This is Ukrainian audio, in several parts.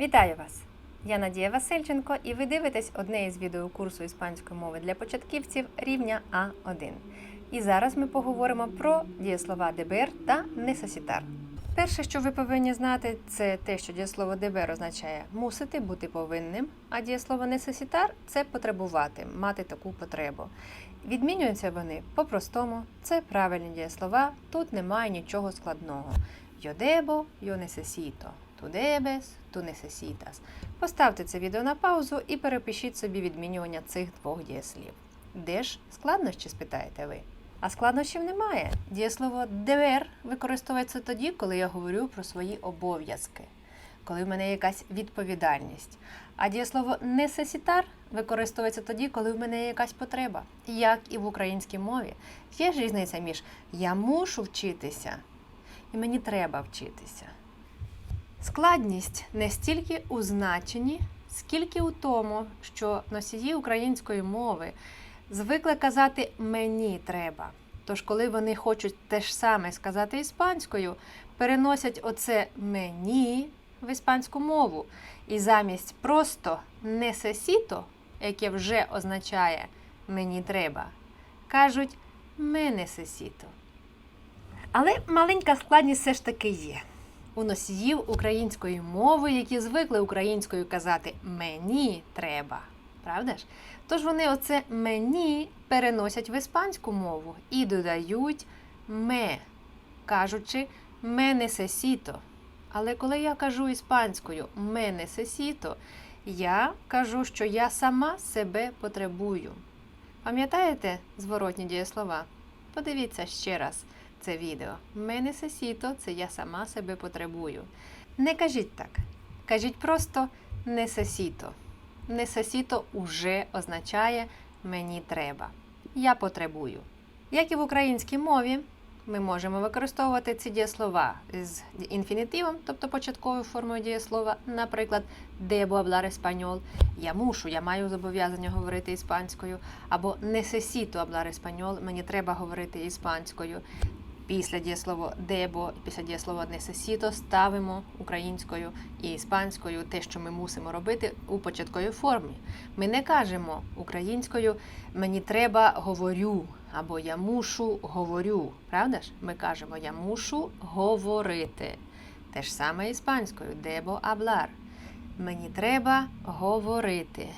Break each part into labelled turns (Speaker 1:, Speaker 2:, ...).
Speaker 1: Вітаю вас! Я Надія Васильченко, і ви дивитесь одне із відеокурсу іспанської мови для початківців рівня А1. І зараз ми поговоримо про дієслова дебер та несесітар. Перше, що ви повинні знати, це те, що дієслово дебер означає мусити бути повинним, а дієслово несесітар це потребувати, мати таку потребу. Відмінюються вони по-простому, це правильні дієслова, тут немає нічого складного. Yo debo, Tú debes, tú necesitas. Поставте це відео на паузу і перепишіть собі відмінювання цих двох дієслів. Де ж складнощі, спитаєте ви? А складнощів немає. Дієслово deber використовується тоді, коли я говорю про свої обов'язки, коли в мене якась відповідальність. А дієслово necesitar використовується тоді, коли в мене є якась потреба. Як і в українській мові. Є ж різниця між я мушу вчитися і мені треба вчитися. Складність не стільки у значенні, скільки у тому, що носії української мови звикли казати мені треба. Тож, коли вони хочуть те ж саме сказати іспанською, переносять оце мені в іспанську мову. І замість просто necesito, яке вже означає мені треба, кажуть me necesito. Але маленька складність все ж таки є. У носіїв української мови, які звикли українською казати мені треба. Правда ж? Тож вони оце мені переносять в іспанську мову і додають ме, кажучи ме necesito. Але коли я кажу іспанською ме necesito, я кажу, що я сама себе потребую. Пам'ятаєте зворотні дієслова? Подивіться ще раз це відео. Ме necesito – це я сама себе потребую. Не кажіть так. Кажіть просто necesito. Necesito уже означає мені треба. Я потребую. Як і в українській мові, ми можемо використовувати ці дієслова з інфінітивом, тобто початковою формою дієслова, наприклад, debo hablar español, я мушу, я маю зобов'язання говорити іспанською, або necesito hablar español, мені треба говорити іспанською. Після дієслова дебо, після дієслова necesito ставимо українською і іспанською те, що ми мусимо робити у початковій формі. Ми не кажемо українською мені треба говорю або я мушу говорю. Правда ж? Ми кажемо я мушу говорити. Те ж саме іспанською debo hablar. Мені треба говорити.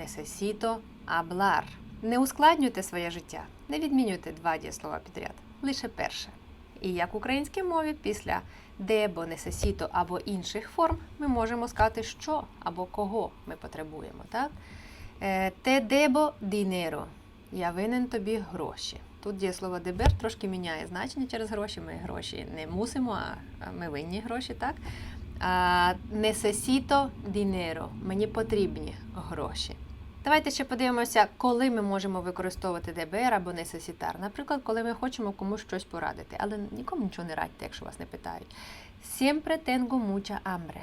Speaker 1: Necesito hablar. Не ускладнюйте своє життя, не відмінюйте два дієслова підряд, лише перше. І як в українській мові, після дебо, несесіто або інших форм ми можемо сказати, що або кого ми потребуємо. Так? Е, Те дебо дінеро. Я винен тобі гроші. Тут дієслово дебер трошки міняє значення через гроші. Ми гроші не мусимо, а ми винні гроші, так? Necesito dinero. Мені потрібні гроші. Давайте ще подивимося, коли ми можемо використовувати ДБР або несесітар. Наприклад, коли ми хочемо комусь щось порадити, але нікому нічого не радьте, якщо вас не питають. Siempre tengo mucha hambre.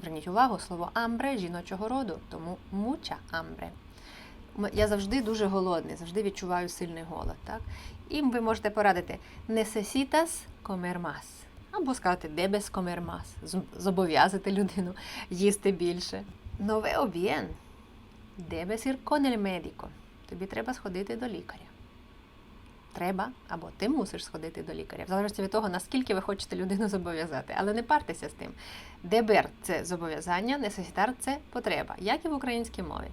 Speaker 1: Зверніть увагу, слово амбре жіночого роду, тому mucha hambre. М- Я завжди дуже голодний, завжди відчуваю сильний голод. Так? І ви можете порадити necesitas comer. Або сказати debes comer зобов'язати людину їсти більше. Veo bien. Debes ir con el médico. Тобі треба сходити до лікаря. Треба або ти мусиш сходити до лікаря, в залежності від того, наскільки ви хочете людину зобов'язати. Але не партеся з тим. Дебер це зобов'язання, несесітар це потреба, як і в українській мові.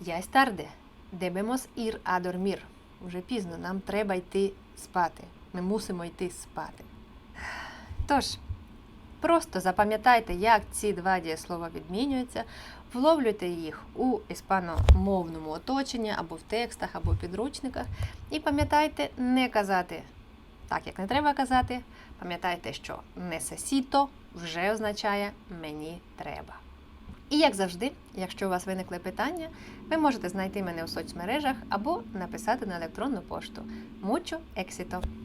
Speaker 1: Я tarde. Debemos ir. Уже пізно, нам треба йти спати. Ми мусимо йти спати. Тож, Просто запам'ятайте, як ці два дієслова відмінюються, вловлюйте їх у іспаномовному оточенні, або в текстах, або підручниках. І пам'ятайте не казати так, як не треба казати. Пам'ятайте, що necesito вже означає мені треба. І як завжди, якщо у вас виникли питання, ви можете знайти мене у соцмережах або написати на електронну пошту. Mucho éxito!